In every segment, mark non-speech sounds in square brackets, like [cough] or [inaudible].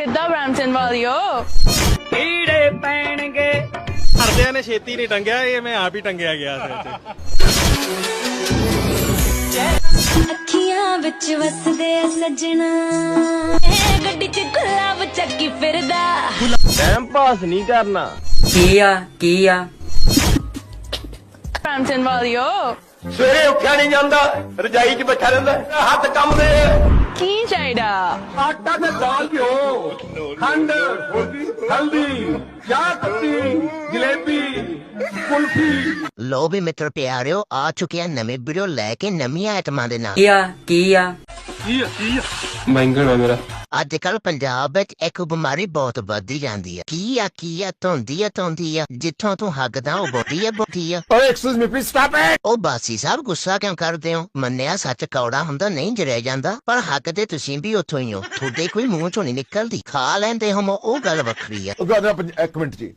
ਕਿੱਦਾਂ ਬ੍ਰੈਂਟਨ ਵਾਲਿਓ ਕੀੜੇ ਪੈਣਗੇ। ਘਰਦਿਆਂ ਨੇ ਛੇਤੀ ਨਹੀਂ ਟੰਗਿਆ ਇਹ ਮੈਂ ਆਪ ਹੀ ਟੰਗਿਆ ਗਿਆ 'ਚ ਅੱਖੀਆਂ ਵਿੱਚ ਵਸਦੇ ਆ ਸੱਜਣਾ। ਇਹ ਗੱਡੀ 'ਚ ਗੁਲਾਬ ਚੱਕੀ ਫਿਰਦਾ। ਟਾਈਮ ਪਾਸ ਨਹੀਂ ਕਰਨਾ। ਕੀ ਆ ਕੀ ਆ? ਬ੍ਰੈਂਟਨ ਵਾਲਿਓ ਸਵੇਰੇ ਉੱਠਿਆ ਨਹੀਂ ਜਾਂਦਾ ਰਜਾਈ 'ਚ ਬੈਠਾ ਰਹਿੰਦਾ ਹੱਥ ਕੰਮ ਦੇ। ਕੀ ਚਾਹੀਦਾ? ਆਟਾ ਤੇ ਦਾਲ ਪਿਓ ਖੰਡ ਹਲਦੀ ਚਾਹ ਪੱਤੀ ਜਲੇਬੀ ਕੁਲਫੀ। ਲੋ ਵੀ ਮਿੱਤਰ ਪਿਆਰਿਓ ਆ ਚੁੱਕਿਆ ਨਵੇਂ ਵੀਡੀਓ ਲੈ ਕੇ ਨਵੀਆਂ ਆਈਟਮਾਂ ਦੇ ਨਾਲ। ਕੀ ਆ? ਕੀ ਆ? ਮੇਰਾ। ਅੱਜ ਕੱਲ ਪੰਜਾਬ ਵਿੱਚ ਇੱਕ ਬਿਮਾਰੀ ਬਹੁਤ ਵੱਧਦੀ ਜਾਂਦੀ ਹੈ ਕੀ ਆ ਕੀ ਆ ਧੁੰਦੀ ਆ ਧੁੰਦੀ ਆ। ਜਿੱਥੋਂ ਤੂੰ ਹੱਗਦਾ ਉਹ ਬੋਦੀ ਆ ਬੋਦੀ ਆ। ਓਏ excuse me please stop it ਉਹ ਬਾਸੀ ਸਾਹਿਬ ਗੁੱਸਾ ਕਿਉਂ ਕਰਦੇ ਹੋ? ਮੰਨਿਆ ਸੱਚ ਕੌੜਾ ਹੁੰਦਾ ਨਹੀਂ ਜਰਿਆ ਜਾਂਦਾ। ਪਰ ਹੱਕ ਤੇ ਤੁਸੀਂ ਵੀ ਉੱਥੋਂ ਹੀ ਹੋ। ਤੁਹਾਡੇ ਕੋਈ ਮੂੰਹ ਚੋਂ ਨਹੀਂ ਨਿਕਲਦੀ। ਖਾ ਲੈਂਦੇ ਹੋ ਉਹ ਗੱਲ ਵੱਖਰੀ ਆ। ਉਹ ਗੱਲ ਇੱਕ ਮਿੰਟ ਜੀ।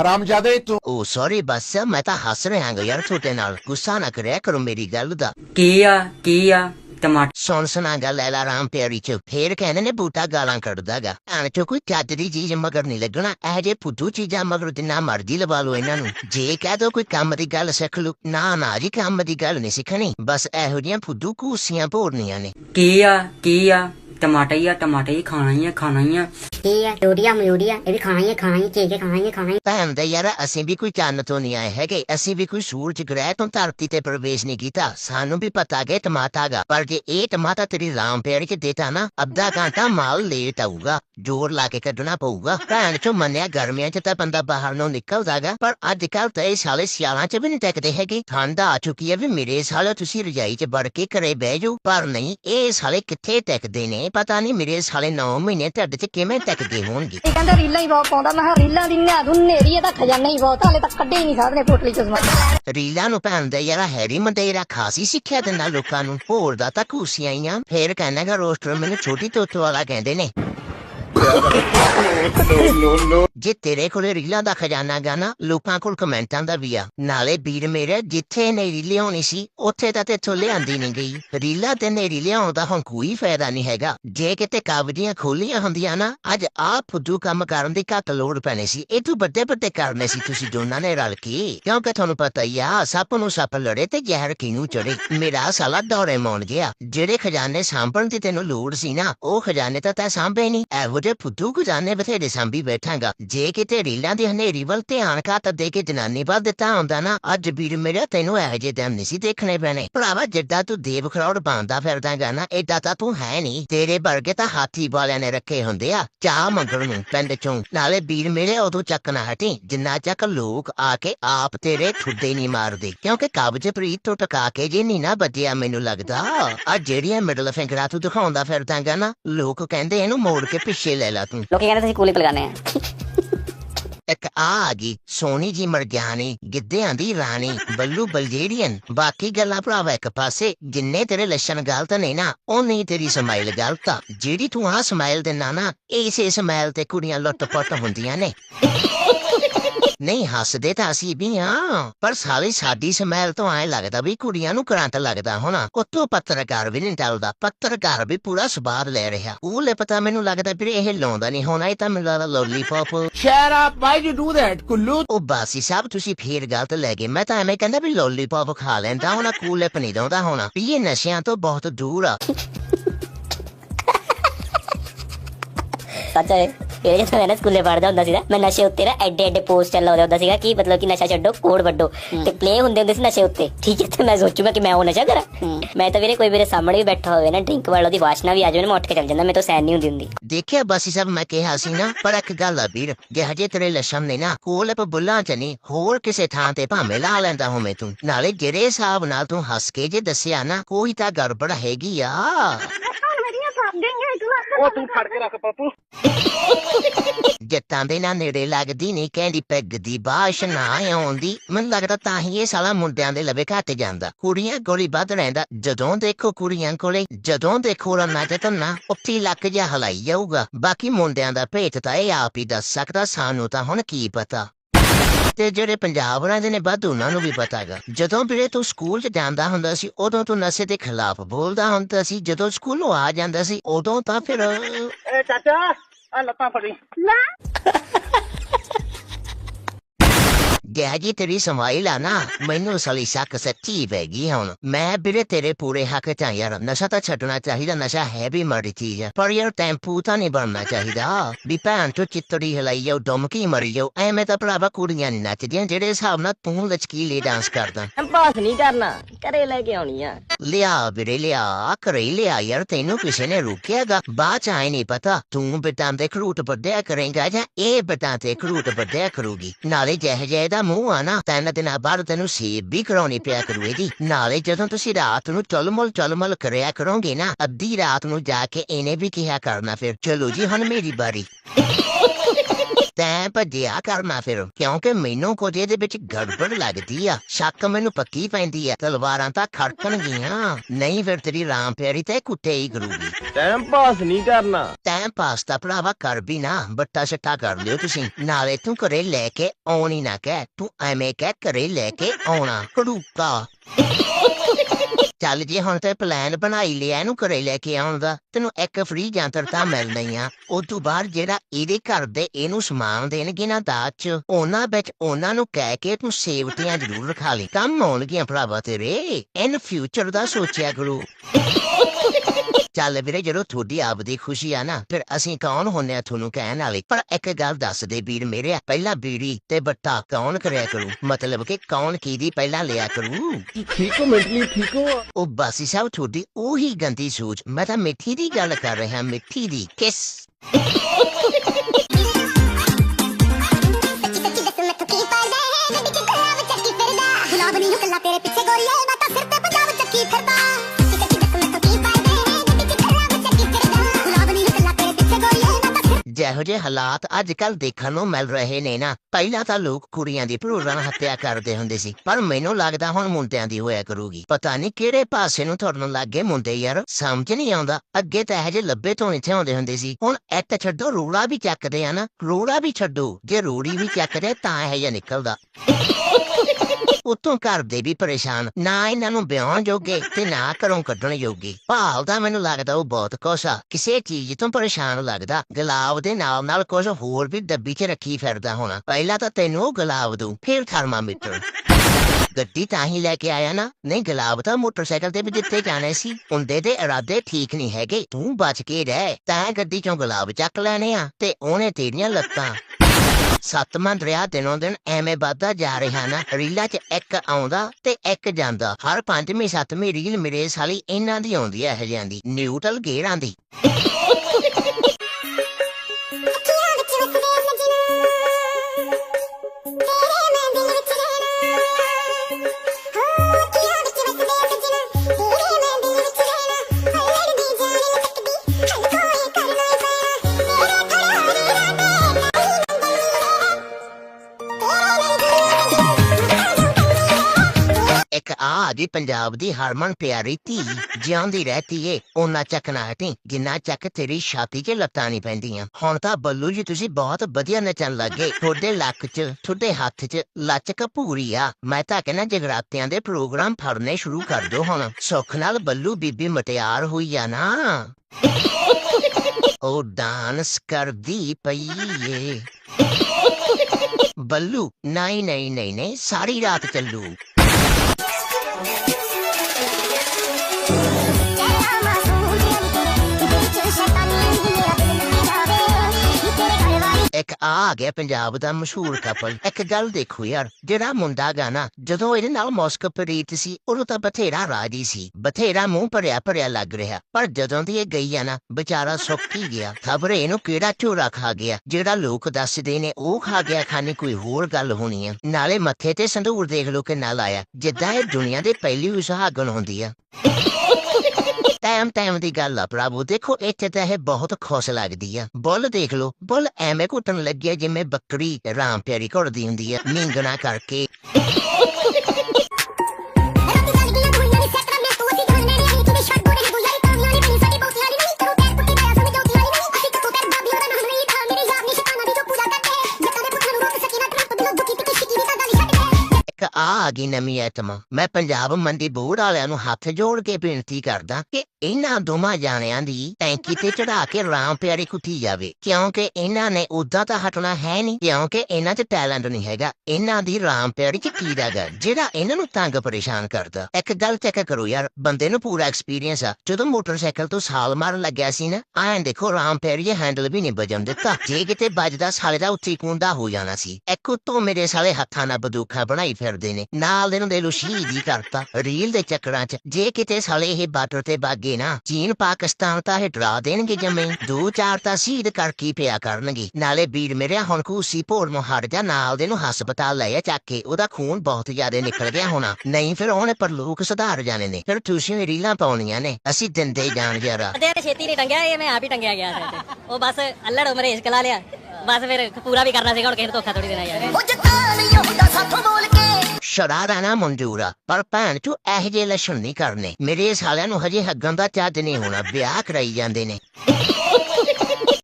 ਹਰਾਮਜ਼ਾਦੇ ਤੂੰ ਉਹ ਸੌਰੀ ਬਸ ਮੈਂ ਤਾਂ ਹੱਸ ਰਿਹਾ ਹਾਂ ਯਾਰ ਤੁਹਾਡੇ ਨਾਲ। ਗੁੱਸਾ ਨਾ ਕਰਿਆ ਕਰੋ ਮੇਰੀ ਗੱਲ ਦਾ। ਕੀ ਆ ਕੀ ਆ? ਟਮਾਟਰ ਸੁਣ ਸੁਣਾ ਗੱਲ ਐਲਾ ਰਾਮ ਪਿਆਰੀ ਚ ਫੇਰ ਕਹਿੰਦੇ ਨੇ ਬੂਟਾ ਗਾਲਾਂ ਕੱਢਦਾਗਾ ਐਂ ਚ ਕੋਈ ਚੱਜ ਦੀ ਚੀਜ਼ ਮਗਰ ਨਹੀਂ ਲੱਗਣਾ ਇਹ ਜੇ ਫੁੱਦੂ ਚੀਜ਼ਾਂ ਮਗਰ ਜਿੰਨਾ ਮਰਜ਼ੀ ਲਵਾ ਲਓ ਇਹਨਾਂ ਨੂੰ ਜੇ ਕਹਿ ਦੋ ਕੋਈ ਕੰਮ ਦੀ ਗੱਲ ਸਿੱਖ ਲਓ ਨਾ ਨਾ ਜੀ ਕੰਮ ਦੀ ਗੱਲ ਨਹੀਂ ਸਿੱਖਣੀ ਬਸ ਇਹੋ ਜਿਹੀਆਂ ਫੁੱਦੂ ਕੂਸੀਆਂ ਭੋਰਨੀਆਂ ਨੇ ਕੀ ਆ ਕੀ ਆ ਟਮਾਟਰ ਹੀ ਆ ਟਮਾਟਰ ਹੀ ਖਾਣਾ ਹੀ ਆ ਖਾਣਾ ਹੀ ਆ। ਠੀਕ ਹੈ ਡੋਰੀਆ ਮਯੂਰੀਆ ਇਹ ਵੀ ਖਾਣਾ ਹੀ ਹੈ, ਖਾਣਾ ਹੀ ਚੀਜ਼ ਖਾਣਾ ਹੀ ਖਾਣਾ ਹੀ ਭੈਣ ਦੇ ਯਾਰ ਅਸੀਂ ਵੀ ਕੋਈ ਚੰਨ ਤੋਂ ਨਹੀਂ ਆਏ ਹੈਗੇ। ਅਸੀਂ ਵੀ ਕੋਈ ਸੂਰਜ ਗ੍ਰਹਿ ਤੋਂ ਧਰਤੀ ਤੇ ਪ੍ਰਵੇਸ਼ ਨਹੀਂ ਕੀਤਾ। ਸਾਨੂੰ ਵੀ ਪਤਾ ਕਿ ਟਮਾਟਾ ਗਾ ਪਰ ਜੇ ਇਹ ਟਮਾਟਾ ਤੇਰੀ ਰਾਮ ਪਿਆਰੀ ਚ ਦੇਤਾ ਨਾ ਅੱਧਾ ਘੰਟਾ ਮਾਲ ਲੇਟ ਆਊਗਾ। ਜ਼ੋਰ ਲਾ ਕੇ ਕੱਢਣਾ ਪਊਗਾ। ਭੈਣ ਚੋਂ ਮੰਨਿਆ ਗਰਮੀਆਂ ਚ ਤਾਂ ਬੰਦਾ ਬਾਹਰ ਨੂੰ ਨਿਕਲਦਾਗਾ ਪਰ ਅੱਜ ਕੱਲ ਤਾਂ ਇਹ ਸਾਲੇ ਸਿਆਲਾਂ ਚ ਵੀ ਨਹੀਂ ਟਿਕਦੇ ਹੈਗੇ। ਠੰਡ ਆ ਚੁੱਕੀ ਹੈ ਵੀ ਮੇਰੇ ਸਾਲੇ ਤੁਸੀਂ ਰਜਾਈ ਚ ਵੜ ਕੇ ਘਰੇ ਬਹਿ ਜਾਓ। ਪਰ ਨਹੀਂ ਇਹ ਸਾਲੇ ਕਿੱਥੇ ਟਿਕਦੇ ਨੇ? ਪਤਾ ਨਹੀਂ ਮੇਰੇ ਸਾਲੇ 9 ਮਹੀਨੇ ਢਿੱਡ ਚ ਕਿਵੇਂ ਟਿਕਦੇ ਹੋਣਗੇ। ਇਹ ਕਹਿੰਦਾ ਰੀਲਾਂ ਹੀ ਬਹੁਤ ਪਾਉਂਦਾ। ਮੈਂ ਕਿਹਾ ਰੀਲਾਂ ਦੀ ਨਿਆਦੂ ਨੇਰੀ ਇਹਦਾ ਖਜ਼ਾਨਾ ਹੀ ਬਹੁਤ ਹਾਲੇ ਤੱਕ ਕੱਢੇ ਹੀ ਨਹੀਂ ਸਾਧਨੇ ਪੋਟਲੀ ਚੋਂ ਸਮਾਂ ਰੀਲਾ ਨੂੰ ਭੈਣ ਦੇ ਯਾਰਾ ਹੈਰੀ ਮੰਦੇਰਾ ਖਾਸੀ ਸਿੱਖਿਆ ਦਿੰਦਾ ਲੋਕਾਂ ਨੂੰ ਹੋਰ ਦਾ ਤਾਂ ਖੂਸੀਆਂ ਹੀ ਆ। ਫੇਰ ਕਹਿੰਦਾ ਰੋਸਟਰ ਮੈਨੂੰ ਛੋਟੀ ਤੋਤੋ ਵਾਲਾ ਕਹਿੰਦੇ ਨੇ। ਜੇ ਤੇਰੇ ਕੋਲ ਰੀਲਾਂ ਦਾ ਖਜ਼ਾਨਾ ਗਾਣਾ ਲੋਕਾਂ ਕੋਲ ਕਮੈਂਟਾਂ ਦਾ ਵੀ ਆ। ਨਾਲੇ ਵੀਰ ਮੇਰੇ, ਜਿੱਥੇ ਨੇਰੀ ਲਿਆਉਣੀ ਸੀ, ਉੱਥੇ ਤਾਂ ਤੇਥੋਂ ਲਿਆਂਦੀ ਨਹੀਂ ਗਈ। ਰੀਲਾਂ ਤੇ ਨੇਰੀ ਲਿਆਉਣ ਦਾ ਹੁਣ ਕੋਈ ਫਾਇਦਾ ਨਹੀਂ ਹੈਗਾ। ਜੇ ਕਿਤੇ ਕਾਬਡੀਆਂ ਖੋਲੀਆਂ ਹੁੰਦੀਆਂ ਨਾ, ਅੱਜ ਆਪ ਫੁੱਦੂ ਕੰਮ ਕਰਨ ਦੀ ਘੱਟ ਲੋੜ ਪੈਣੀ ਸੀ। ਇਹ ਤੂੰ ਵੱਡੇ ਵੱਡੇ ਕਰਨੇ ਸੀ ਤੁਸੀਂ ਦੋਨਾਂ ਨੇ ਰਲ ਕੇ। ਕਿਉਂਕਿ ਤੁਹਾਨੂੰ ਪਤਾ ਹੀ ਆ, ਸੱਪ ਨੂੰ ਸੱਪ ਲੜੇ ਤੇ ਜ਼ਹਿਰ ਕਿਨੂੰ ਚੜੇ? ਮੇਰਾ ਸਾਲਾ ਦੌਰੇ ਮੌਣ ਗਿਆ। ਜਿਹੜੇ ਖਜ਼ਾਨੇ ਸਾਂਭਣ ਦੀ ਤੈਨੂੰ ਲੋੜ ਸੀ ਨਾ, ਉਹ ਖਜ਼ਾਨੇ ਤਾਂ ਤੈਂ ਸਾਂਭੇ ਨਹੀਂ। ਇਹੋ ਜਿਹੇ ਫੁੱਦੂ ਗੁਜਾਨੇ ਬਥੇਰੇ ਸਾਂਭੀ ਬੈਠਾਂਗਾ। ਜੇ ਕਿਤੇ ਰੀਲਾਂ ਦੀ ਹਨੇਰੀ ਵੱਲ ਧਿਆਨ ਘੱਟ ਦੇ ਕੇ ਜਨਾਨੀ ਵੱਲ ਦਿੱਤਾ ਹੁੰਦਾ ਨਾ, ਅੱਜ ਵੀਰ ਮੇਰਾ ਤੈਨੂੰ ਇਹੋ ਜਿਹੇ ਦਿਨ ਨਹੀਂ ਸੀ ਦੇਖਣੇ ਪੈਣੇ। ਭਰਾਵਾ, ਜਿੱਦਾਂ ਤੂੰ ਦੇਵ ਖਰੌੜ ਬਣਦਾ ਫਿਰਦਾਗਾ ਨਾ, ਏਦਾਂ ਤਾਂ ਤੂੰ ਹੈ ਨਹੀਂ। ਤੇਰੇ ਵਰਗੇ ਤਾਂ ਹਾਥੀ ਵਾਲਿਆਂ ਨੇ ਰੱਖੇ ਹੁੰਦੇ ਆ, ਚਾਹ ਮੰਗਣ ਨੂੰ ਪਿੰਡ ਚੋਂ। ਨਾਲੇ ਵੀਰ ਮੇਰੇ ਉਦੋਂ ਚੱਕ ਨਾ ਹਟੀ, ਜਿੰਨਾ ਚੱਕ ਲੋਕ ਆ ਕੇ ਆਪ ਤੇਰੇ ਠੁੱਡੇ ਨਹੀਂ ਮਾਰਦੇ। ਕਿਉਂਕਿ ਕਬਜ਼ ਪ੍ਰੀਤ ਤੋਂ ਟਕਾ ਕੇ ਜੇ ਨਹੀਂ ਨਾ ਬਚਿਆ ਮੈਨੂੰ ਲੱਗਦਾ ਆ ਜਿਹੜੀਆਂ ਮਿਡਲ ਫਿੰਗਰਾਂ ਤੂੰ ਦਿਖਾਉਂਦਾ ਫਿਰਦਾਗਾ ਨਾ, ਲੋਕ ਕਹਿੰਦੇ ਇਹਨੂੰ ਮੋੜ ਕੇ ਪਿੱਛੇ ਲੈ ਲਾ ਤੂੰ ਲੋਕੀ ਕਹਿੰਦੇ ਤੁਸੀਂ ਕੂਲਿਪ ਲਗਾਣੇ ਆ ਇੱਕ ਆ ਆ ਗਈ ਸੋਨੀ ਜੀ ਮਰਗਿਆਨੀ ਗਿੱਧਿਆਂ ਦੀ ਰਾਣੀ ਬੱਲੂ ਬਲਜੇਰੀਅਨ ਬਾਕੀ ਗੱਲਾਂ ਭਰਾਵਾ ਇੱਕ ਪਾਸੇ ਜਿੰਨੇ ਤੇਰੇ ਲੱਛਣ ਗਲਤ ਨੇ ਨਾ ਉਨੀ ਤੇਰੀ ਸਮਾਈਲ ਗਲਤ ਆ ਜਿਹੜੀ ਤੂੰ ਆ ਸਮਾਈਲ ਦੇ ਨਾ ਨਾ ਇਸੇ ਸਮਾਈਲ ਤੇ ਕੁੜੀਆਂ ਲੁੱਟ-ਪੁੱਟ ਹੁੰਦੀਆਂ ਨੇ ਨਹੀਂ ਹੱਸਦੇ ਤਾਂ ਅਸੀਂ ਵੀ ਆ ਪਰ ਸਾਲੀ ਸਾਡੀ ਸਮਾਈਲ ਤੋਂ ਐ ਲੱਗਦਾ ਵੀ ਕੁੜੀਆਂ ਨੂੰ ਕਰੰਟ ਲੱਗਦਾ ਹੋਣਾ। ਉੱਤੋਂ ਪੱਤਰਕਾਰ ਵੀ ਨਹੀਂ ਟਲਦਾ ਪੱਤਰਕਾਰ ਵੀ ਪੂਰਾ ਸਵਾਦ ਲੈ ਰਿਹਾ। ਉਹ ਲੈ ਪਤਾ ਮੈਨੂੰ ਲੱਗਦਾ ਵੀਰੇ ਇਹ ਲਾਉਂਦਾ ਨਹੀਂ ਹੋਣਾ ਇਹ ਤਾਂ ਮੈਨੂੰ ਲੱਗਦਾ lollipop shut up why you do that Kullu? ਉਹ ਬਾਸੀ ਸਾਹਿਬ ਤੁਸੀਂ ਫੇਰ ਗਲਤ ਲੈ ਗਏ। ਮੈਂ ਤਾਂ ਐਵੇਂ ਕਹਿੰਦਾ ਵੀ ਲੋਲੀਪੌਪ ਖਾ ਲੈਂਦਾ ਹੋਣਾ ਕੂਲੇ ਪਨੀ ਦੋਂਦਾ ਹੋਣਾ। ਵੀ ਇਹ ਨਸ਼ਿਆਂ ਤੋਂ ਬਹੁਤ ਦੂਰ ਆ। ਸੱਚ ਹੈ। ਇਹ ਜਦੋਂ ਮੈਂ ਨਾ ਸਕੂਲੇ ਪੜ੍ਹਦਾ ਹੁੰਦਾ ਸੀ ਨਾ ਮੈਂ ਨਸ਼ੇ ਉੱਤੇ ਨਾ ਐਡੇ ਐਡੇ ਪੋਸਟਰ ਲਾਉਂਦਾ ਹੁੰਦਾ ਸੀਗਾ ਕਿ ਮਤਲਬ ਕਿ ਨਸ਼ਾ ਛੱਡੋ ਕੋਡ ਵੱਡੋ ਤੇ ਪਲੇ ਹੁੰਦੇ ਹੁੰਦੇ ਸੀ ਨਸ਼ੇ ਉੱਤੇ। ਠੀਕ ਹੈ ਤੇ ਮੈਂ ਸੋਚੂਗਾ ਕਿ ਮੈਂ ਉਹ ਨਸ਼ਾ ਕਰਾਂ। ਮੈਂ ਤਾਂ ਵੀਰੇ ਕੋਈ ਮੇਰੇ ਸਾਹਮਣੇ ਵੀ ਬੈਠਾ ਹੋਵੇ ਨਾ ਡਰਿੰਕ ਵਾਲਾ ਦੀ ਵਾਸ਼ਨਾ ਵੀ ਆ ਜਾਵੇ ਨਾ ਮੈਂ ਉੱਠ ਕੇ ਚੱਲ ਜਾਂਦਾ ਮੈਂ ਤਾਂ ਸੈਨ ਨਹੀਂ ਹੁੰਦੀ ਹੁੰਦੀ। ਦੇਖਿਆ ਬਾਸੀ ਸਾਹਿਬ ਮੈਂ ਕਿਹਾ ਸੀ ਨਾ ਪਰ ਇੱਕ ਗੱਲ ਆ ਵੀਰ ਜੇ ਹਜੇ ਤੇਰੇ ਲੱਛਣ ਨੇ ਨਾ ਕੋਲੇ ਪ ਬੁੱਲਾਂ ਚ ਨਹੀਂ ਹੋਰ ਕਿਸੇ ਥਾਂ ਤੇ ਭਾਵੇਂ ਲਾ ਲੈਂਦਾ ਹੋਵੇਂ ਤੂੰ। ਨਾਲੇ ਜਿਹੜੇ ਹਿਸਾਬ ਨਾਲ ਤੂੰ ਹੱਸ ਕੇ ਜੇ ਦੱਸਿਆ ਨਾ ਕੋਈ ਤਾਂ ਗੜਬੜ ਹੈਗੀ ਆ। ਉਹ ਤੂੰ ਫੜ ਕੇ ਰੱਖ ਪਾਪੂ। ਜੱਟਾਂ ਦੇ ਨਾਲ ਨੇੜੇ ਲੱਗਦੀ ਨਹੀਂ ਕਹਿੰਦੀ ਪੈਗ ਦੀ ਬਾਸ਼ ਨਾ ਆਉਂਦੀ। ਮੈਨੂੰ ਲੱਗਦਾ ਤਾਂ ਹੀ ਇਹ ਸਾਲਾ ਮੁੰਡਿਆਂ ਦੇ ਲਵੇ ਘੱਟ ਜਾਂਦਾ। ਕੁੜੀਆਂ ਗੋਲੀ ਵੱਧ ਰਹਿੰਦਾ। ਜਦੋਂ ਦੇਖੋ ਕੁੜੀਆਂ ਕੋਲੇ, ਜਦੋਂ ਦੇਖੋ ਰੰਨਾ ਤੇ ਨਾ ਉੱਤੀ ਲੱਕ ਜਿਹਾ ਹਲਾਈ ਜਾਊਗਾ। ਬਾਕੀ ਮੁੰਡਿਆਂ ਦਾ ਭੇਤ ਤਾਂ ਇਹ ਆਪ ਹੀ ਦੱਸ ਸਕਦਾ, ਸਾਨੂੰ ਤਾਂ ਹੁਣ ਕੀ ਪਤਾ। ਤੇ ਜਿਹੜੇ ਪੰਜਾਬ ਰਹਿੰਦੇ ਨੇ ਵੱਧ ਉਹਨਾਂ ਨੂੰ ਵੀ ਪਤਾਗਾ। ਜਦੋਂ ਵੀਰੇ ਤੂੰ ਸਕੂਲ 'ਚ ਜਾਂਦਾ ਹੁੰਦਾ ਸੀ ਉਦੋਂ ਤੂੰ ਨਸ਼ੇ ਦੇ ਖਿਲਾਫ ਬੋਲਦਾ ਹੁੰਦਾ ਸੀ। ਜਦੋਂ ਸਕੂਲੋਂ ਆ ਜਾਂਦਾ ਸੀ ਉਦੋਂ ਤਾਂ ਫਿਰ [laughs] ਏ ਚਾਚਾ ਡੈਡੀ ਤੇਰੀ ਸਮਾਈ ਲਾ ਨਾ ਮੈਨੂੰ ਸਲੀ ਸ਼ੱਕ ਸੱਚੀ ਪੈ ਗਈ ਹੁਣ ਮੈਂ ਵੀਰੇ ਤੇਰੇ ਪੂਰੇ ਹੱਕ ਚ ਆਂ ਯਾਰ ਨਸ਼ਾ ਤਾਂ ਛੱਡਣਾ ਚਾਹੀਦਾ ਨਸ਼ਾ ਹੈ ਵੀ ਮਾੜੀ ਚੀਜ਼ ਹੈ ਪਰ ਯਾਰ ਟੈਂਪੂ ਤਾਂ ਨਹੀਂ ਬਣਨਾ ਚਾਹੀਦਾ ਵੀ ਭੈਣ ਤੋਂ ਚਿੱਤੜੀ ਹਲਾਈ ਜਾਓ ਡਮਕੀ ਮਰੀ ਜਾਓ ਐਵੇਂ ਤਾਂ ਭਰਾਵਾ ਕੁੜੀਆਂ ਨਹੀਂ ਨੱਚਦੀਆਂ ਜਿਹੜੇ ਹਿਸਾਬ ਨਾਲ ਤੂੰ ਲਚਕੀਲੇ ਡਾਂਸ ਕਰਦਾ ਪਾਸ ਨਹੀਂ ਕਰਨਾ ਘਰੇ ਲੈ ਕੇ ਆਉਣੀ ਆ ਲਿਆ ਵੀਰੇ ਲਿਆ ਕਰੇ ਲਿਆ ਯਾਰ ਤੈਨੂੰ ਕਿਸੇ ਨੇ ਰੋਕਿਆਗਾ ਬਾਅਦ ਚ ਆਈ ਨਹੀਂ ਪਤਾ ਤੂੰ ਬਟਾਂ ਦੇ ਖਰੂਟ ਵੱਡਿਆ ਕਰੇਗਾ ਜਾਂ ਇਹ ਬਟਾਂ ਤੇ ਖਰੂਟ ਵੱਡਿਆ ਕਰੂਗੀ ਨਾਲੇ ਜਿਹੇ ਜਿਹੇ ਦਾ ਮੂੰਹ ਆ ਨਾ ਤਿੰਨ ਦਿਨਾਂ ਬਾਅਦ ਤੈਨੂੰ ਸੇਬ ਵੀ ਕਰਾਉਣੀ ਪਿਆ ਕਰੂਗੀ। ਨਾਲੇ ਜਦੋਂ ਤੁਸੀਂ ਰਾਤ ਨੂੰ ਚਲਮਲ ਚਲਮਲ ਕਰਿਆ ਕਰੋਗੇ ਨਾ, ਅੱਧੀ ਰਾਤ ਨੂੰ ਜਾ ਕੇ ਇਹਨੇ ਵੀ ਕਿਹਾ ਕਰਨਾ ਫਿਰ। ਚਲੋ ਜੀ, ਹੁਣ ਮੇਰੀ ਬਾਰੀ ਤੈਂ ਭੱਜਿਆ ਕਰਨਾ ਫਿਰ ਕਿਉਂਕਿ ਮੈਨੂੰ ਕੁਝ ਇਹਦੇ ਵਿੱਚ ਗੜਬੜ ਲੱਗਦੀ ਆ। ਸ਼ੱਕ ਮੈਨੂੰ ਪੱਕੀ ਪੈਂਦੀ ਆ ਤਲਵਾਰਾਂ ਤਾਂ ਖੜਕਣਗੀਆਂ। ਨਹੀਂ ਫਿਰ ਤੇਰੀ ਰਾਮ ਪਿਆਰੀ ਤੇ ਕੁੱਤੇ ਹੀ ਕਰੂਗੀ। ਟਾਈਮ ਪਾਸ ਨਹੀਂ ਕਰਨਾ। ਟਾਈਮ ਪਾਸ ਤਾਂ ਭਰਾਵਾ ਕਰ ਵੀ ਨਾ ਬੱਟਾ ਛੱਟਾ ਕਰ ਲਿਓ ਤੁਸੀਂ। ਨਾਲੇ ਤੂੰ ਘਰੇ ਲੈ ਕੇ ਆਉਣੀ ਨਾ ਕਹਿ ਤੂੰ ਐਵੇਂ ਕਹਿ ਘਰੇ ਲੈ ਕੇ ਆਉਣਾ ਕੜੂਕਾ ਚੱਲ ਜੇ ਹੁਣ ਤੇ ਪਲਾਨ ਬਣਾਈ ਲਿਆ, ਇਹਨੂੰ ਘਰੇ ਲੈ ਕੇ ਆਉਣ ਦਾ ਤੈਨੂੰ ਇੱਕ ਫ੍ਰੀ ਜਾਂਤਰ ਤਾਂ ਮਿਲਣੀ ਆ। ਉਸ ਤੋਂ ਬਾਅਦ ਜਿਹੜਾ ਇਹਦੇ ਘਰ ਦੇ ਇਹਨੂੰ ਸਮਾਨ ਦੇਣਗੇ ਨਾ ਦਾਜ ਚ, ਉਹਨਾਂ ਵਿੱਚ ਉਹਨਾਂ ਨੂੰ ਕਹਿ ਕੇ ਤੂੰ ਸੇਵਟੀਆਂ ਜ਼ਰੂਰ ਰਖਾ ਲਈ। ਕੰਮ ਆਉਣਗੀਆਂ ਭਰਾਵਾ ਤੇਰੇ। ਇਨ ਫਿਊਚਰ ਦਾ ਸੋਚਿਆ ਕਰੋ। ਚੱਲ ਵੀਰੇ ਜਦੋਂ ਤੁਹਾਡੀ ਆਪਦੀ ਖੁਸ਼ੀ ਆ ਨਾ ਫਿਰ ਅਸੀਂ ਕੌਣ ਹੁੰਨੇ ਆ ਤੁਹਾਨੂੰ ਕਹਿਣ ਵਾਲੇ? ਪਰ ਇੱਕ ਗੱਲ ਦੱਸ ਦੇ ਵੀਰ ਮੇਰੇ ਪਹਿਲਾਂ ਬੀੜੀ ਤੇ ਬੱਟਾ ਕੌਣ ਕਰਿਆ ਕਰੂ? ਮਤਲਬ ਕਿ ਕੌਣ ਕੀਦੀ ਪਹਿਲਾਂ ਲਿਆ ਕਰੂ? ਠੀਕ ਹੋ ਮੈਂਟਲੀ ਠੀਕ ਹੋ। ਉਹ ਬਾਸੀ ਸਾਹਿਬ ਤੁਹਾਡੀ ਉਹੀ ਗੰਦੀ ਸੋਚ ਮੈਂ ਤਾਂ ਮਿੱਠੀ ਦੀ ਗੱਲ ਕਰ ਰਿਹਾ ਮਿੱਠੀ ਦੀ ਕਿਸ? ਜਿਹੋ ਜਿਹੇ ਹਾਲਾਤ ਅੱਜ ਕੱਲ ਦੇਖਣ ਨੂੰ ਮਿਲ ਰਹੇ ਨੇ ਨਾ, ਪਹਿਲਾਂ ਤਾਂ ਲੋਕ ਕੁੜੀਆਂ ਦੀ ਭਰੂਣ ਹੱਤਿਆ ਕਰਦੇ ਹੁੰਦੇ ਸੀ, ਪਰ ਮੈਨੂੰ ਲੱਗਦਾ ਹੁਣ ਮੁੰਡਿਆਂ ਦੀ ਹੋਇਆ ਕਰੂਗੀ। ਪਤਾ ਨਹੀਂ ਕਿਹੜੇ ਪਾਸੇ ਨੂੰ ਤੁਰਨ ਲੱਗੇ ਮੁੰਡੇ ਯਾਰ, ਸਮਝ ਨਹੀਂ ਆਉਂਦਾ, ਅੱਗੇ ਤਾਂ ਇਹ ਜੇ ਲੱਭੇ ਤੋਂ ਇੱਥੇ ਆਉਂਦੇ ਹੁੰਦੇ ਸੀ, ਹੁਣ ਇੱਥੇ ਛੱਡੋ, ਰੋੜਾ ਵੀ ਚੱਕਦੇ ਆ ਨਾ, ਰੋੜਾ ਵੀ ਛੱਡੋ, ਜੇ ਰੋੜੀ ਵੀ ਚੱਕਦੇ ਤਾਂ ਇਹ ਜਿਹਾ ਨਿਕਲਦਾ। ਉਤੋਂ ਘਰ ਦੇ ਵੀ ਪਰੇਸ਼ਾਨ। ਨਾ ਇਹਨਾਂ ਨੂੰ ਵਿਆਹਣ ਜੋਗੇ ਤੇ ਨਾ ਘਰੋਂ ਕੱਢਣ ਜੋਗੇ ਭਾਲਦਾ ਮੈਨੂੰ ਲੱਗਦਾ ਉਹ ਬਹੁਤ ਕੁਛ ਆ। ਕਿਸੇ ਚੀਜ਼ ਤੋਂ ਪਰੇਸ਼ਾਨ ਲੱਗਦਾ, ਗੁਲਾਬ ਦੇ ਨਾਲ ਨਾਲ ਕੁਝ ਹੋਰ ਵੀ ਡੱਬੀ 'ਚ ਰੱਖੀ ਫਿਰਦਾ ਹੋਣਾ। ਪਹਿਲਾਂ ਤਾਂ ਤੈਨੂੰ ਉਹ ਗੁਲਾਬ ਦੂੰ ਫਿਰ ਥਰਮਾਮੀਟਰ ਗੱਡੀ ਤਾਂ ਹੀ ਲੈ ਕੇ ਆਇਆ ਨਾ। ਨਹੀਂ, ਗੁਲਾਬ ਤਾਂ ਮੋਟਰਸਾਈਕਲ ਤੇ ਵੀ ਦਿੱਤੇ ਜਾਣੇ ਸੀ। ਹੁੰਦੇ ਦੇ ਇਰਾਦੇ ਠੀਕ ਨਹੀਂ ਹੈਗੇ। ਤੂੰ ਬਚ ਕੇ ਰਹਿ। ਤਾਂ ਗੱਡੀ ਚੋਂ ਗੁਲਾਬ ਚੱਕ ਲੈਣੇ ਆ ਤੇ ਉਹਨੇ ਤੇਰੀਆਂ ਲੱਤਾਂ। ਸੱਤਵਾਂ ਦਰਿਆ ਦਿਨੋਂ ਦਿਨ ਐਵੇਂ ਵੱਧਦਾ ਜਾ ਰਿਹਾ ਨਾ। ਰੀਲਾ 'ਚ ਇੱਕ ਆਉਂਦਾ ਤੇ ਇੱਕ ਜਾਂਦਾ। ਹਰ ਪੰਜਵੀਂ, ਸੱਤਵੀਂ ਰੀਲ ਮੇਰੇ ਸਾਲੀ ਇਹਨਾਂ ਦੀ ਆਉਂਦੀ ਐ ਇਹ ਜਿਹਾਂ ਦੀ। ਨਿਊਟਰਲ ਦੀ। ਜੀ ਪੰਜਾਬ ਦੀ ਹਰਮਨ ਪਿਆਰੀ ਧੀ ਜਿਉਂਦੀ ਰਹਤੀ ਏ ਉਹਨਾਂ ਚੱਕ ਨਾ ਹਟੀ ਜਿੰਨਾ ਚੱਕ ਤੇਰੀ ਛਾਤੀ 'ਚ ਲੱਤਾਂ ਨਹੀਂ ਪੈਂਦੀਆਂ। ਹੁਣ ਤਾਂ ਬੱਲੂ ਜੀ ਤੁਸੀਂ ਬਹੁਤ ਵਧੀਆ ਨੱਚਣ ਲੱਗੇ ਤੁਹਾਡੇ ਲੱਕ 'ਚ ਤੁਹਾਡੇ ਹੱਥ 'ਚ ਲਚਕ ਪੂਰੀ ਆ। ਮੈਂ ਤਾਂ ਕਹਿੰਦਾ ਜਗਰਾਤਿਆਂ ਦੇ ਪ੍ਰੋਗਰਾਮ ਫੜਨੇ ਸ਼ੁਰੂ ਕਰ ਦੋ ਹੁਣ। ਸੁੱਖ ਨਾਲ ਬੱਲੂ ਬੀਬੀ ਮਟਿਆਰ ਹੋਈ ਆ ਨਾ। [laughs] ਉਹ ਡਾਂਸ ਕਰਦੀ ਪਈ ਏ। ਬੱਲੂ ਨਹੀਂ ਨਹੀਂ ਨਹੀਂ ਨਹੀਂ ਸਾਰੀ ਰਾਤ ਚੱਲੂ। ਤੇਰਾ ਆ ਗਿਆ ਪੰਜਾਬ ਦਾ ਮਸ਼ਹੂਰ ਕਪਲ ਇੱਕ ਗੱਲ ਦੇਖੋ ਯਾਰ, ਜਿਹੜਾ ਮੁੰਡਾ ਗਾਣਾ ਜਦੋਂ ਇਹਦੇ ਨਾਲ ਮੌਸਕ ਪ੍ਰੀਤ ਸੀ, ਉਦੋਂ ਤਾਂ ਬਥੇਰਾ ਰਾਜੀ ਸੀ, ਬਥੇਰਾ ਮੂੰਹ ਭਰਿਆ ਭਰਿਆ ਲੱਗ ਰਿਹਾ। ਪਰ ਜਦੋਂ ਦੀ ਇਹ ਗਈ ਆ ਨਾ, ਵਿਚਾਰਾ ਸੁੱਕ ਹੀ ਗਿਆ। ਖਬਰ ਇਹਨੂੰ ਕਿਹੜਾ ਝੋਰਾ ਖਾ ਗਿਆ? ਜਿਹੜਾ ਲੋਕ ਦੱਸਦੇ ਨੇ, ਉਹ ਖਾ ਗਿਆ ਖਾਣੇ ਕੋਈ ਹੋਰ ਗੱਲ ਹੋਣੀ ਆ। ਨਾਲੇ ਮੱਥੇ ਤੇ ਸੰਧੂਰ ਦੇਖ ਲੋ ਨਾਲ ਆਇਆ ਜਿੱਦਾਂ ਇਹ ਦੁਨੀਆ ਦੇ ਪਹਿਲੀ ਸੁਹਾਗਣ ਹੁੰਦੀ ਆ। ਟਾਈਮ ਟਾਈਮ ਦੀ ਗੱਲ ਆ ਪ੍ਰਭੂ। ਦੇਖੋ, ਇੱਥੇ ਤਾਂ ਇਹ ਬਹੁਤ ਖੁਸ਼ ਲੱਗਦੀ ਆ। ਬੁੱਲ ਦੇਖ ਲੋ ਬੁੱਲ ਐਵੇਂ ਘੁੱਟਣ ਲੱਗਿਆ ਜਿਵੇਂ ਬੱਕਰੀ ਰਾਮ ਪਿਆਰੀ ਘੁੱਟਦੀ ਹੁੰਦੀ ਆ, ਨਿੰਗਣਾ ਕਰਕੇ। ਕੇ ਨਵੀਂ ਐਟਮ। ਮੈਂ ਪੰਜਾਬ ਮੰਡੀ ਬੋਰਡ ਵਾਲਿਆਂ ਨੂੰ ਹੱਥ ਜੋੜ ਕੇ ਬੇਨਤੀ ਕਰਦਾ ਕਿ ਇਹਨਾਂ ਦੋਵਾਂ ਜਾਣਿਆਂ ਦੀ ਟੈਂਕੀ ਤੇ ਚੜਾ ਕੇ ਰਾਮ ਪਿਆਰੀ ਕੁੱਟੀ ਜਾਵੇ, ਕਿਉਂਕਿ ਇਹਨਾਂ ਨੇ ਉਦਾਂ ਤਾਂ ਹਟਣਾ ਹੈ ਨਹੀਂ, ਕਿਉਂਕਿ ਇਹਨਾਂ 'ਚ ਟੈਲੈਂਟ ਨਹੀਂ ਹੈਗਾ। ਇਹਨਾਂ ਦੀ ਰਾਮ ਪਿਆਰੀ 'ਚ ਕੀ ਹੈਗਾ ਜਿਹੜਾ ਇਹਨਾਂ ਨੂੰ ਤੰਗ ਪਰੇਸ਼ਾਨ ਕਰਦਾ? ਇੱਕ ਗੱਲ ਚੈੱਕ ਕਰੋ ਯਾਰ, ਬੰਦੇ ਨੂੰ ਪੂਰਾ ਐਕਸਪੀਰੀਅੰਸ ਆ। ਜਦੋਂ ਮੋਟਰਸਾਈਕਲ ਤੋਂ ਸਾਲ ਮਾਰਨ ਲੱਗਿਆ ਸੀ ਨਾ ਆਂ ਦੇਖੋ ਰਾਮ ਪਿਆਰੀ ਹੈਂਡਲ ਵੀ ਨਹੀਂ ਵਜਣ ਦਿੱਤਾ। ਜੇ ਕਿਤੇ ਵੱਜਦਾ ਸਾਲੇ ਦਾ ਉੱਤੀ ਕੁੰਡਾ ਹੋ ਜਾਣਾ ਸੀ। ਇੱਕ ਉੱਤੋਂ ਮੇਰੇ ਸਾਲੇ ਹੱਥਾਂ ਨਾਲ ਬੰਦੂਕਾਂ ਬਣਾਈ ਫਿਰਦੇ ਨੇ ਨਾਲ ਦੇ ਨੂੰ ਦੇ ਲੋ ਸ਼ਹੀਦ ਹੀ ਕਰਤਾ। ਰੀਲ ਦੇ ਚੱਕਰਾਂ 'ਚ ਜੇ ਕਿਤੇ ਸਾਲੇ ਇਹ ਬਾਰਡਰ ਤੇ ਬਾਗੇ ਨਾ ਚੀਨ ਪਾਕਿਸਤਾਨ ਤਾਂ ਇਹ ਡਰਾ ਦੇਣਗੇ ਜਮੇ। ਦੋ ਚਾਰ ਤਾਂ ਸ਼ਹੀਦ ਕਰਕੇ ਪਿਆ ਕਰਨਗੇ। ਨਾਲੇ ਵੀਰ ਮੇਰੇ ਹੁਣ ਕੂਸੀ ਭੋਰ ਹਟ ਜਾ ਨਾਲ ਦੇ ਨੂੰ ਹਸਪਤਾਲ ਲੈ ਆ ਚੱਕ ਕੇ। ਉਹਦਾ ਖੂਨ ਬਹੁਤ ਜ਼ਿਆਦਾ ਨਿਕਲ ਗਿਆ ਹੋਣਾ। ਨਹੀਂ ਫਿਰ ਉਹਨੇ ਪਰ ਲੋਕ ਸੁਧਾਰ ਜਾਣੇ ਨੇ। ਫਿਰ ਤੁਸੀਂ ਵੀ ਰੀਲਾਂ ਪਾਉਣੀਆਂ ਨੇ। ਅਸੀਂ ਦਿੰਦੇ ਜਾਣ ਜਰਾ ਅਦੇ ਛੇਤੀ ਨਹੀਂ ਟੰਗਿਆ ਇਹ ਮੈਂ ਆਪ ਹੀ ਟੰਗਿਆ ਗਿਆ ਉਹ ਬਸ ਅੱਲੜ ਉਮਰੇ ਇਸ਼ਕ ਲਾ ਲਿਆ। ਬਸ ਫਿਰ ਪੂਰਾ ਵੀ ਕਰਨਾ ਸੀਗਾ ਹੁਣ ਕਿਸੇ ਨੂੰ ਧੋਖਾ ਥੋੜੀ ਦੇਣਾ ਯਾਰ। ਉਹ ਜਤਾਲੀਆਂ ਹੁੰਦਾ ਸਾਥੋਂ ਬੋਲ ਸ਼ਰਾ ਸ਼ਰਾਰਾ ਨਾ ਆ, ਪਰ ਭੈਣ ਤੂੰ ਇਹੋ ਜਿਹੇ ਲੱਛਣ ਨਹੀਂ ਕਰਨੇ। ਮੇਰੇ ਸਾਲਿਆਂ ਨੂੰ ਹਜੇ ਹੱਗਾਂ ਦਾ ਚੱਜ ਨਹੀਂ ਹੋਣਾ, ਵਿਆਹ ਕਰਾਈ ਜਾਂਦੇ ਨੇ।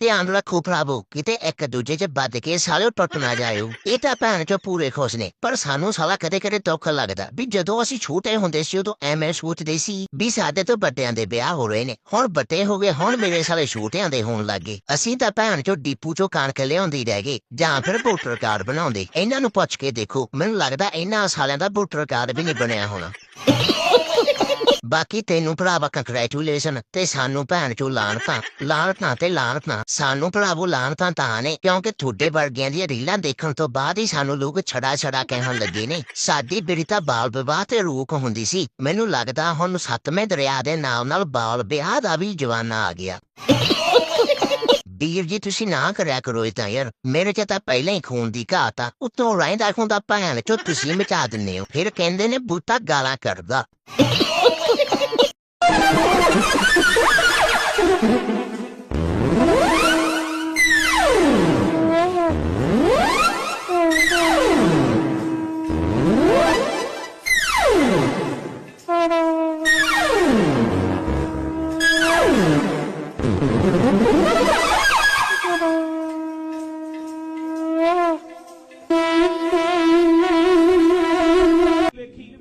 ਧਿਆਨ ਰੱਖੋ ਭਰਾਵੋ ਕਿਤੇ ਇੱਕ ਦੂਜੇ 'ਚ ਵੱਧ ਕੇ ਸਾਲਿਓ ਟੁੱਟ ਨਾ ਜਾਇਓ। ਇਹ ਤਾਂ ਭੈਣ ਚੋ ਪੂਰੇ ਖੁਸ਼ ਨੇ, ਪਰ ਸਾਨੂੰ ਸਾਲਾ ਕਦੇ ਕਦੇ ਦੁੱਖ ਲੱਗਦਾ ਵੀ ਜਦੋਂ ਅਸੀਂ ਛੋਟੇ ਹੁੰਦੇ ਸੀ, ਉਦੋਂ ਐਵੇਂ ਸੋਚਦੇ ਸੀ ਵੀ ਸਾਡੇ ਤੋਂ ਵੱਡਿਆਂ ਦੇ ਵਿਆਹ ਹੋ ਰਹੇ ਨੇ। ਹੁਣ ਵੱਡੇ ਹੋ ਗਏ, ਹੁਣ ਮੇਰੇ ਸਾਲੇ ਛੋਟਿਆਂ ਦੇ ਹੋਣ ਲੱਗੇ ਅਸੀਂ ਤਾਂ ਭੈਣ ਚੋਂ ਡੀਪੂ ਚੋਂ ਕਣਕ ਲਿਆਉਂਦੀ ਰਹਿ ਗਏ, ਜਾਂ ਫਿਰ ਵੋਟਰ ਕਾਰਡ ਬਣਾਉਂਦੇ। ਇਹਨਾਂ ਨੂੰ ਪੁੱਛ ਕੇ ਦੇਖੋ, ਮੈਨੂੰ ਲੱਗਦਾ ਇਹਨਾਂ ਸਾਲਿਆਂ ਦਾ ਵੋਟਰ ਕਾਰਡ ਵੀ ਨਹੀਂ ਬਣਿਆ ਹੋਣਾ। ਬਾਕੀ ਤੈਨੂੰ ਭਰਾਵਾ ਕੰਗ੍ਰੈਚੁਲੇਸ਼ਨ ਤੇ ਸਾਨੂੰ ਭੈਣ ਚੋ ਲਾਣਤਾਂ ਲਾਣਤਾਂ ਤੇ ਲਾਣਤਾਂ, ਸਾਨੂੰ ਭਰਾਵੋ ਲਾਣਤਾਂ ਤਾਂ ਨੇ, ਕਿਉਂਕਿ ਤੁਹਾਡੇ ਵਰਗਿਆਂ ਦੀਆਂ ਰੀਲਾਂ ਦੇਖਣ ਤੋਂ ਬਾਅਦ ਹੀ ਸਾਨੂੰ ਲੋਕ ਛੜਾ ਛੜਾ ਕਹਿਣ ਲੱਗੇ ਨੇ। ਸਾਡੀ ਬਿਰੀ ਬਾਲ ਵਿਵਾਹ ਤੇ ਰੂਕ ਹੁੰਦੀ ਸੀ। ਮੈਨੂੰ ਲੱਗਦਾ ਹੁਣ ਸੱਤਵੇਂ ਦਰਿਆ ਦੇ ਨਾਲ ਨਾਲ ਬਾਲ ਵਿਆਹ ਦਾ ਵੀ ਜਵਾਨਾ ਆ ਗਿਆ। ਵੀਰ ਜੀ, ਤੁਸੀਂ ਨਾ ਕਰਿਆ ਕਰੋ ਇਹ ਤਾਂ ਯਾਰ। ਮੇਰੇ ਚ ਤਾਂ ਪਹਿਲਾਂ ਹੀ ਖੂਨ ਦੀ ਘਾਟ ਆ। ਉਤੋਂ ਰਹਿੰਦਾ ਖੁੰਦਾ ਭੈਣ ਚੋ ਤੁਸੀਂ ਮਚਾ ਦਿੰਦੇ ਹੋ। ਫਿਰ ਕਹਿੰਦੇ ਨੇ ਬੂਟਾ ਗਾਲਾਂ ਕਰਦਾ।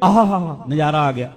ਆਹ ਨਜ਼ਾਰਾ ਆ ਗਿਆ